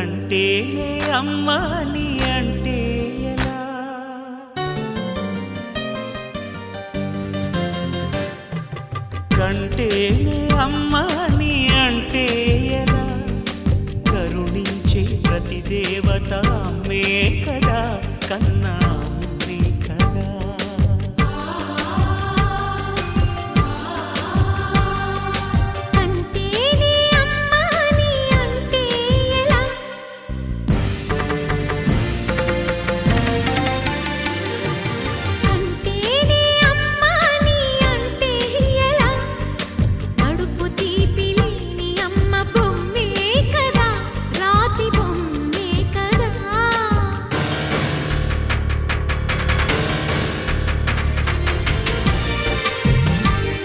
అంటే అమ్మని అంటే ఎలా? కంటే అమ్మని అంటే ఎలా? కరుణించే ప్రతి దేవత మే కదా